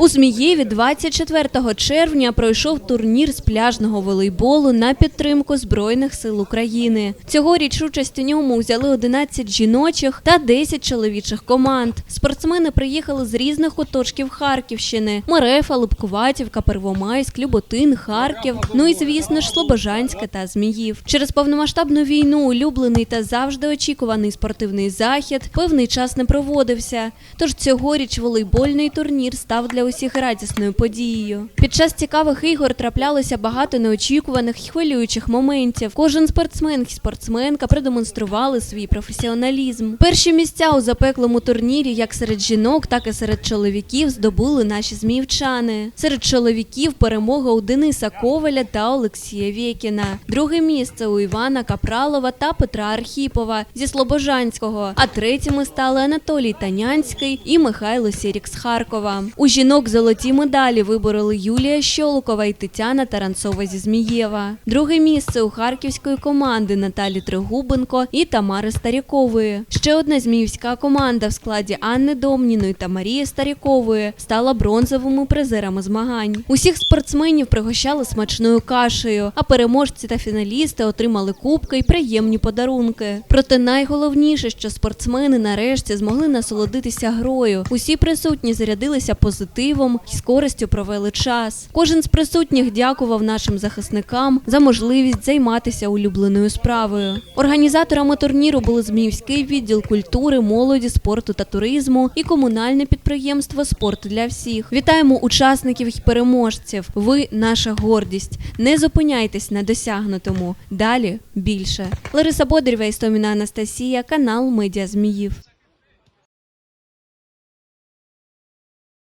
У Змієві 24 червня пройшов турнір з пляжного волейболу на підтримку Збройних сил України. Цьогоріч участь у ньому взяли 11 жіночих та 10 чоловічих команд. Спортсмени приїхали з різних куточків Харківщини: Мерефа, Липкуватівка, Первомайськ, Люботин, Харків. Ну і звісно ж Слобожанська та Зміїв. Через повномасштабну війну улюблений та завжди очікуваний спортивний захід певний час не проводився. Тож цьогоріч волейбольний турнір став для усіх радісною подією. Під час цікавих ігор траплялося багато неочікуваних і хвилюючих моментів. Кожен спортсмен і спортсменка продемонстрували свій професіоналізм. Перші місця у запеклому турнірі, як серед жінок, так і серед чоловіків, здобули наші зміївчани. Серед чоловіків перемога у Дениса Коваля та Олексія Вєкіна. Друге місце у Івана Капралова та Петра Архіпова зі Слобожанського. А третіми стали Анатолій Танянський і Михайло Сірік з Харкова. У жінок золоті медалі вибороли Юлія Щолокова і Тетяна Таранцова зі Змієва. Друге місце у харківської команди Наталі Тригубенко і Тамари Старікової. Ще одна зміївська команда в складі Анни Домніної та Марії Старікової стала бронзовими призерами змагань. Усіх спортсменів пригощали смачною кашею, а переможці та фіналісти отримали кубки і приємні подарунки. Проте найголовніше, що спортсмени нарешті змогли насолодитися грою. Усі присутні зарядилися позитивом і з користю провели час. Кожен з присутніх дякував нашим захисникам за можливість займатися улюбленою справою. Організаторами турніру були Зміївський відділ культури, молоді, спорту та туризму і комунальне підприємство Спорт для всіх. Вітаємо учасників і переможців. Ви наша гордість. Не зупиняйтесь на досягнутому. Далі більше. Лариса Бодрєва, Істоміна Анастасія, канал Медіа Зміїв.